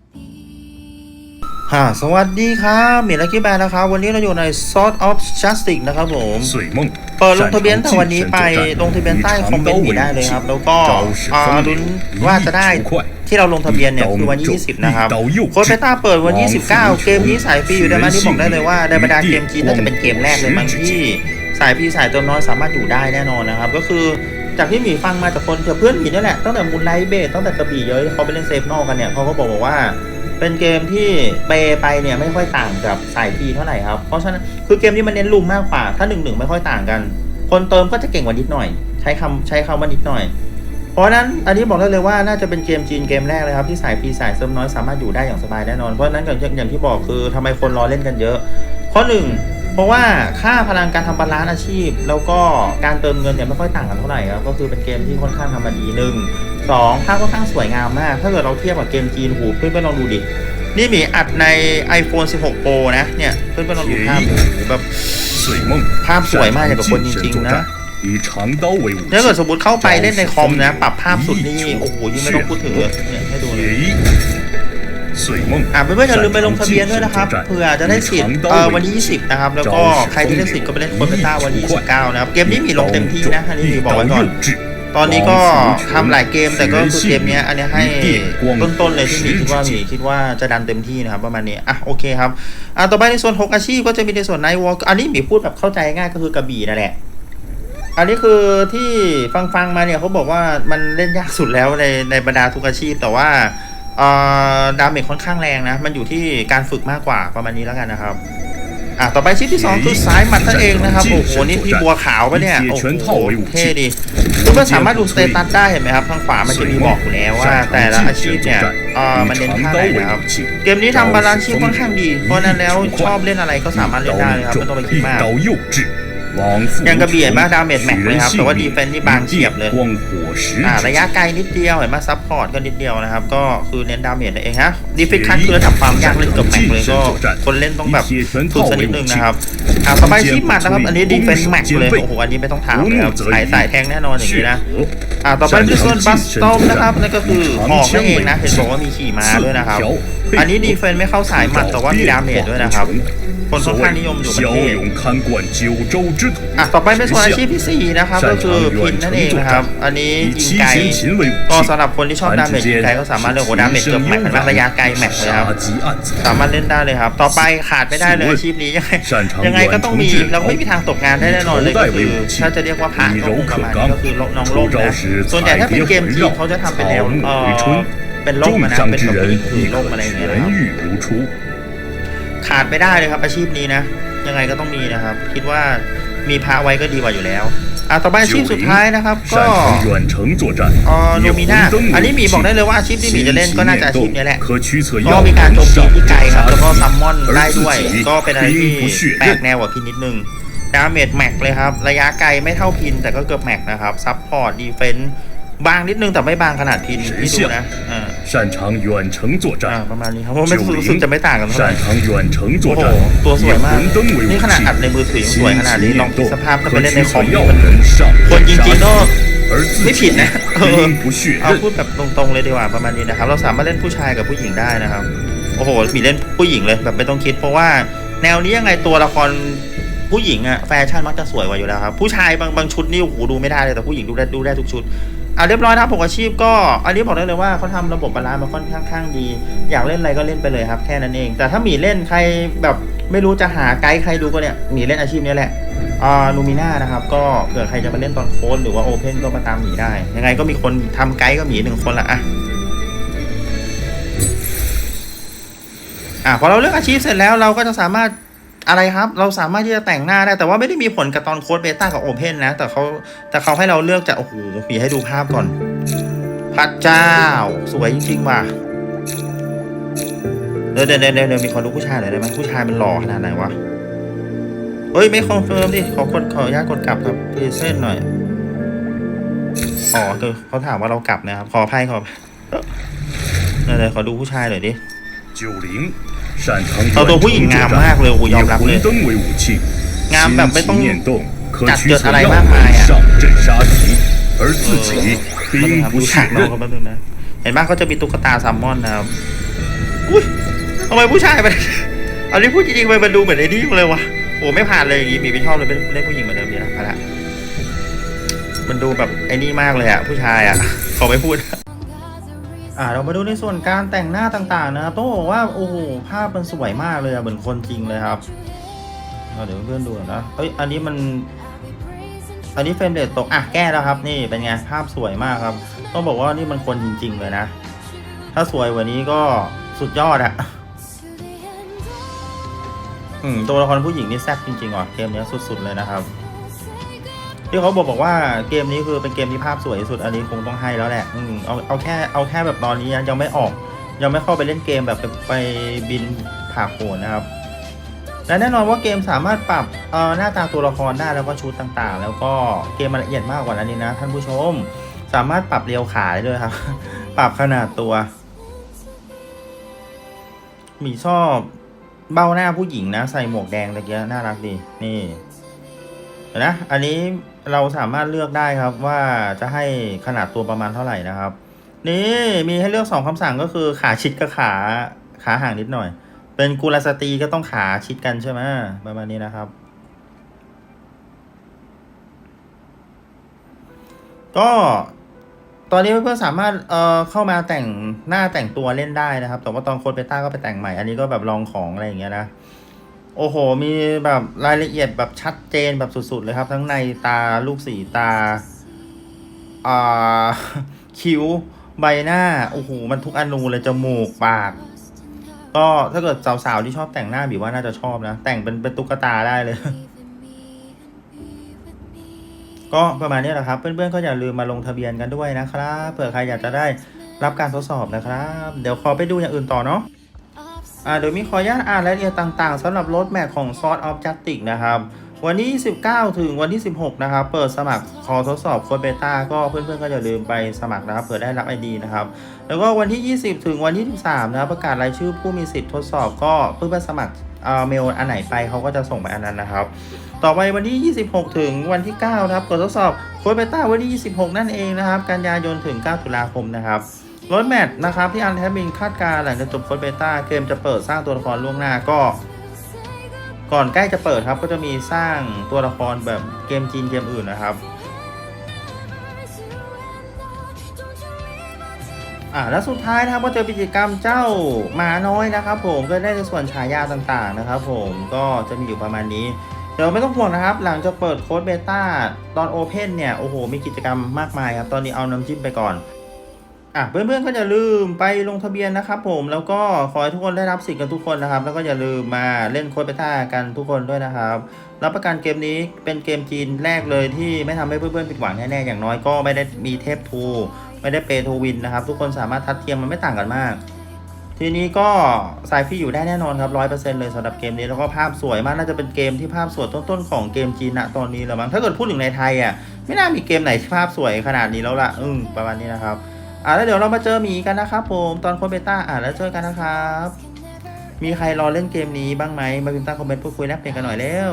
is meant to be. ฮ่าสวัสดีครับเมียลักกี้แบนนะครับ วันนี้เราอยู่ใน Sword of Justice นะครับผม水梦เปิดลงทะเบียนแต่วันนี้ไปลงทะเบียนใต้คอมเมนต์นี้ได้เลยครับ แล้วก็อ่าลุ้นว่าจะได้ที่เราลงทะเบียนเนี่ยคือวันที่20 นะครับโค้ดเบต้าเปิดวันที่19เกมนี้สายฟรีอยู่ได้ไหมที่บอกได้เลยว่าในบรรดาเกมจีนน่าจะเป็นเกมแรกเลยมั้งที่สายฟรีสายเติมน้อยสามารถอยู่ได้แน่นอนนะครับ ก็คือ จากที่หมีฟังมาจากคนเพื่อนหมีนี่แหละตั้งแต่มูนไลท์เบสตั้งแต่กระบี่เยอะเขาไปเล่นเซฟนอกกันเนี่ยเขาก็บอกบอกว่า เป็นเกมที่เปไปเนี่ยไม่ค่อยต่างกับสายพีเท่าไหร่ครับเพราะฉะนั้นคือเกมที่มันเน้นลุมมากกว่า ถ้าหนึ่งหนึ่งไม่ค่อยต่างกัน คนเติมก็จะเก่งกว่านิดหน่อย ใช้คำใช้คำว่านิดหน่อย เพราะนั้นอันนี้บอกได้เลยว่าน่าจะเป็นเกมจีนเกมแรกเลยครับที่สายพีสายเซิร์ฟน้อยสามารถอยู่ได้อย่างสบายแน่นอนเพราะนั้นอย่างอย่างที่บอกคือทำไมคนรอเล่นกันเยอะ ข้อหนึ่ง เพราะว่าค่าพลังการทำบาลานซ์อาชีพ แล้วก็การเติมเงินเนี่ยไม่ค่อยต่างกันเท่าไหร่ครับก็คือเป็นเกมที่ค่อนข้างทำมาดีหนึ่งสองภาพค่อนข้างสวยงามมาก ถ้าเกิดเราเทียบกับเกมจีนหูเพื่อนๆลองดูดินี่มีอัดใน iPhone 16 Pro นะเนี่ยเพื่อนๆลองดูภาพแบบภาพสวยมากอย่างกับคนจริงๆนะถ้าเกิดสมมติเข้าไปเล่นในคอมนะ ปรับภาพสุดนี่โอ้โหยิ่งไม่ต้องพูดถึงเลยให้ดูเลย อะเพื่อนๆอย่าลืมไปลงทะเบียนด้วยนะครับเผื่อจะได้สิทธิ์เอ่อวันที่ 20 นะครับ แล้วก็ใครที่ได้สิทธิ์ก็ไปเล่นโคเบต้าวันที่ 19 นะครับ เกมนี้มีลงเต็มที่นะอันนี้มีบอกไว้ก่อนตอนนี้ก็ทำหลายเกมแต่ก็คือเกมเนี้ยอันเนี้ยให้ต้นๆเลยที่หมีคิดว่าหมีคิดว่าจะดันเต็มที่นะครับประมาณนี้อะโอเคครับอะต่อไปในส่วน 6 อาชีพก็จะมีในส่วนไนวอลอันนี้หมีพูดแบบเข้าใจง่ายก็คือกระบี่นั่นแหละอันนี้คือที่ฟังฟังๆมาเนี่ยเขาบอกว่ามันเล่นยากสุดแล้วในในบรรดาทุกอาชีพแต่ว่าเอ่อ ดาเมจค่อนข้างแรงนะ มันอยู่ที่การฝึกมากกว่าประมาณนี้แล้วกันนะครับอะต่อไปชิ้ที่ 2 คือซ้ายมัดนั่นเองนะครับ โอ้โห นี่พี่บัวขาวปะเนี่ย โอ้โหเท่ดีคุณก็สามารถดูสเตตัสได้เห็นไหมครับ ข้างขวามันจะมีบอกแล้วว่า แต่ละอาชีพเนี่ยมันเน้นท่าไหนนะครับ เกมนี้ทำบาลานซ์ชีพค่อนข้างดี เพราะนั้นแล้วชอบเล่นอะไรก็สามารถเล่นได้นะครับไม่ต้องไปคิดมาก ยังกระเบียดมากดาเมจแม็กเลยครับ แต่ว่าดีเฟนซ์นี่บางเฉียบเลยอ่าระยะไกลนิดเดียวเห็นไหมซับพอร์ตก็นิดเดียวนะครับ ก็คือเน้นดาเมจนั่นเองฮะดีฟิกคันคือระดับความยากเล่นกับแม็กเลยก็คนเล่นต้องแบบฝึกสันิดนึงนะครับอ่าต่อไปที่มัดนะครับ อันนี้ดีเฟนซ์แม็กเลย โอ้โห อันนี้ไม่ต้องถามนะครับสายสายแทงแน่นอนอย่างนี้นะอ่าต่อไปที่ส่วนบัสตอมนะครับนั่นก็คือหอกนั่นเองนะเห็นบอกว่ามีขี่ม้าด้วยนะครับอันนี้ดีเฟนซ์ไม่เข้าสายมัดแต่ว่ามีดาเมจด้วยนะครับคนค่อนข้างนิยมอยู่ประเทศอะต่อไปเป็นส่วนอาชีพที่ 4 นะครับ ก็คือพินนั่นเองนะครับ อันนี้ยิงไกลก็สำหรับคนที่ชอบดาเมจยิงไกลก็สามารถเล่นโหดาเมจเกือบแม็กซ์ระยะไกลแม็กซ์เลยครับ สามารถเล่นได้เลยครับ ต่อไปขาดไม่ได้เลยอาชีพนี้ยังไงยังไงก็ต้องมีเราไม่มีทางตกงานได้แน่นอนเลยก็คือถ้าจะเรียกว่าผ่านก็คงประมาณก็คือน้องโลกนะส่วนใหญ่ถ้าเป็นเกมที่เขาจะทำเป็นแนวเออเป็นโลกมานะเป็นแบบนี้โลกอะไรอย่างเงี้ยครับขาดไม่ได้เลยครับอาชีพนี้นะ ยังไงก็ต้องมีนะครับ คิดว่า มีพระไว้ก็ดีกว่าอยู่แล้วอะต่อไปชิปสุดท้ายนะครับก็อ๋อโนมินาอันนี้หมีบอกได้เลยว่าอาชีพที่หมีจะเล่นก็น่าจะอาชีพนี้แหละก็มีการโจมตีที่ไกลครับแล้วก็ซัมมอนได้ด้วย ก็เป็นอะไรที่แปลกแนวกว่าพี่นิดนึงดาเมจแม็กเลยครับ ระยะไกลไม่เท่าพิน แต่ก็เกือบแม็กนะครับซัพพอร์ตดีเฟนส์บางนิดนึงแต่ไม่บางขนาดพินพี่ดูนะอ่า 擅长远程作 อ่า 战 ประมาณนี้ครับเพราะไม่ 九 รู้สึก 零 จะไม่ต่างกันเท่าไหร่ 擅长远程作 โอ้โห 战 ตัวส 以 วยมาก 红灯为武 นี่ขนาดอัดในมือถือยัง 器 สวยขนาดนี้ ลองคิดสภาพถ้าไปเล่นในคอม 要 มัน 人上 คนจริงๆก็ 而自 ไม่ผิด 己 นะเออ 兵不血 เอา 刃 พูดแบบตรงๆเลยดีกว่าประมาณนี้นะครับ เราสามารถเล่นผู้ชายกับผู้หญิงได้นะครับ โอ้โห มีเล่นผู้หญิงเลยแบบไม่ต้องคิด เพราะว่าแนวนี้ยังไงตัวละครผู้หญิงอะแฟชั่นมักจะสวยกว่าอยู่แล้วครับ ผู้ชายบางบางชุดนี่โอ้โหดูไม่ได้เลยแต่ผู้หญิงดูได้ดูได้ทุกชุด อะเรียบร้อยนะครับผมอาชีพก็อันนี้บอกได้เลยว่าเขาทำระบบบาลานซ์มาค่อนข้างข้างดี อยากเล่นอะไรก็เล่นไปเลยครับแค่นั้นเอง แต่ถ้าหมีเล่นใครแบบไม่รู้จะหาไกด์ใครดูก็เนี่ยหมีเล่นอาชีพนี้แหละอ่าลูมิน่านะครับก็เผื่อใครจะมาเล่นตอนโค้ดหรือว่าโอเพนก็มาตามหมีได้ ยังไงก็มีคนทำไกด์ก็หมีหนึ่งคนละอะอะพอเราเลือกอาชีพเสร็จแล้วเราก็จะสามารถ อะไรครับ เราสามารถที่จะแต่งหน้าได้ แต่ว่าไม่ได้มีผลกับตอนโค้ดเบต้ากับโอเพนนะ แต่เขาแต่เขาให้เราเลือกจะโอ้โหมีให้ดูภาพก่อน พระเจ้า สวยจริงๆว่ะเดี๋ยวเดี๋ยวเดี๋ยวมีคนดูผู้ชายหน่อยได้ไหมผู้ชายมันหล่อขนาดไหนวะเฮ้ย ไม่คอนเฟิร์มดิ ขอกดขออนุญาตกดกลับครับเพรเซนหน่อย อ๋อคือเขาถามว่าเรากลับนะครับ ขออภัยขอเดี๋ยวขอดูผู้ชายหน่อยดิจิวหลิง เอาตัวผู้หญิงงามมากเลยโอ้ยอมรับเลยงามแบบไม่ต้องจัดเจิดอะไรมากมายอะเออดูฉากน้องเขาบนึงนะเห็นบ้างเขาจะมีตุ๊กตาซัมมอนนะครับอุ้ยทำไมผู้ชายไปอันนี้พูดจริงๆไปมันดูเหมือนไอ้นี่เลยวะโอ้ไม่ผ่านเลยอย่างงี้มีไม่ชอบเลยเป็นเล่นผู้หญิงเหมือนเดิมเนี่ยนะพะมันดูแบบไอ้นี่มากเลยอะผู้ชายอะขอไม่พูด อ่าเรามาดูในส่วนการแต่งหน้าต่างๆนะครับต้องบอกว่าโอ้โหภาพมันสวยมากเลยอะเหมือนคนจริงเลยครับเดี๋ยวเพื่อนดูนะเอ้ยอันนี้มัน อันนี้เฟรมเรทตกอะแก้แล้วครับ นี่เป็นไงภาพสวยมากครับ ต้องบอกว่านี่มันคนจริง ๆ เลยนะ ถ้าสวยกว่านี้ก็สุดยอดอะอืมตัวละครผู้หญิงนี่แซ่บจริงๆว่ะเกมเนี้ยสุดๆเลยนะครับ ที่เขาบอกบอกว่าเกมนี้คือเป็นเกมที่ภาพสวยที่สุดอันนี้คงต้องให้แล้วแหละอืมเอาเอาแค่เอาแค่แบบตอนนี้ยังไม่ออก ยังไม่เข้าไปเล่นเกมแบบไปไปบินผ่าโผนนะครับและแน่นอนว่าเกมสามารถปรับเออหน้าตาตัวละครได้แล้วก็ชุดต่างๆ แล้วก็เกมมันละเอียดมากกว่านั้นนี่นะ ท่านผู้ชมสามารถปรับเรียวขาได้ด้วยครับ ปรับขนาดตัวหมีชอบเบ้าหน้าผู้หญิงนะ ใส่หมวกแดงตะเกียน่ารักดี นี่ นะ อันนี้เราสามารถเลือกได้ครับว่าจะให้ขนาดตัวประมาณเท่าไหร่นะครับ นี่มีให้เลือกสองคำสั่งก็คือขาชิดกับขาขาห่างนิดหน่อย เป็นกุลสตรีก็ต้องขาชิดกันใช่ไหมประมาณนี้นะครับ ก็ตอนนี้เพื่อนๆสามารถเอ่อเข้ามาแต่งหน้าแต่งตัวเล่นได้นะครับ แต่ว่าตอนโคดเบต้าก็ไปแต่งใหม่ อันนี้ก็แบบลองของอะไรอย่างเงี้ยนะ โอ้โห มีแบบรายละเอียดแบบชัดเจนแบบสุดๆเลยครับ ทั้งในตาลูกสีตาอ่าคิ้วใบหน้า โอ้โห มันทุกอนูเลยจมูกปาก ก็ถ้าเกิดสาวๆที่ชอบแต่งหน้าบีว่าน่าจะชอบนะ แต่งเป็นเป็นตุ๊กตาได้เลย ก็ประมาณนี้แหละครับ เพื่อนๆ ก็อย่าลืมมาลงทะเบียนกันด้วยนะครับ เผื่อใครอยากจะได้รับการทดสอบนะครับ เดี๋ยวขอไปดูอย่างอื่นต่อเนาะ อ่าเดี๋ยวมีขออนุญาตอ่านรายละเอียดต่างๆสำหรับรถแมพของ s o r t of Justice นะครับ วันที่ 19 ถึงวันที่ 16 นะครับ เปิดสมัครขอทดสอบโค้ดเบต้าก็เพื่อนๆ ก็อย่าลืมไปสมัครนะครับ เผื่อได้รับ ID นะครับ แล้วก็วันที่ 20 ถึงวันที่ 13 นะครับ ประกาศรายชื่อผู้มีสิทธิ์ทดสอบก็เพื่อนๆสมัครเอ่อเมลอันไหนไปเขาก็จะส่งไปอันนั้นนะครับ ต่อไปวันที่ 26 ถึงวันที่ 9 นะครับกดทดสอบโค้ดเบต้าวันที่ 26 นั่นเองนะครับ กันยายนถึง 9 ตุลาคมนะครับ รถแมทนะครับที่อันแทบินคาดการหลังจากจบโค้ดเบต้าเกมจะเปิดสร้างตัวละครล่วงหน้าก็ ก่อนใกล้จะเปิดครับก็จะมีสร้างตัวละครแบบเกมจีนเกมอื่นนะครับอ่าแล้วสุดท้ายนะครับก็เจอกิจกรรมเจ้าหมาน้อยนะครับ ผมก็ได้ในส่วนฉายาต่างๆนะครับ ผมก็จะมีอยู่ประมาณนี้เดี๋ยวไม่ต้องห่วงนะครับ หลังจากเปิดโค้ดเบต้าตอนโอเพนเนี่ยโอ้โหมีกิจกรรมมากมายครับ ตอนนี้เอาน้ำจิ้มไปก่อน อะเพื่อนๆก็อย่าลืมไปลงทะเบียนนะครับผมแล้วก็ขอให้ทุกคนได้รับสิทธิ์กันทุกคนนะครับ แล้วก็อย่าลืมมาเล่นโค้ดเบต้ากันทุกคนด้วยนะครับรับประกันเกมนี้เป็นเกมจีนแรกเลยที่ไม่ทำให้เพื่อนๆผิดหวังแน่ๆอย่างน้อยก็ไม่ได้มีเทปทูไม่ได้เปทูวินนะครับ ทุกคนสามารถทัดเทียมมันไม่ต่างกันมาก ทีนี้ก็สายฟรีอยู่ได้แน่นอนครับร้อยเปอร์เซ็นต์เลยสำหรับเกมนี้แล้วก็ภาพสวยมากน่าจะเป็นเกมที่ภาพสวยต้นๆของเกมจีนณตอนนี้แล้วมั้งถ้าเกิดพูดถึงในไทยอะไม่น่ามีเกมไหนที่ภาพสวยขนาดนี้แล้วล่ะอืมประมาณนี้นะครับ อ่าแล้วเดี๋ยวเรามาเจอหมีกันนะครับผมตอนโคเบต้าอ่าแล้วเจอกันนะครับ มีใครรอเล่นเกมนี้บ้างไหมมาพิมพ์ใต้คอมเมนต์พูดคุยแลกเปลี่ยนกันหน่อยเร็ว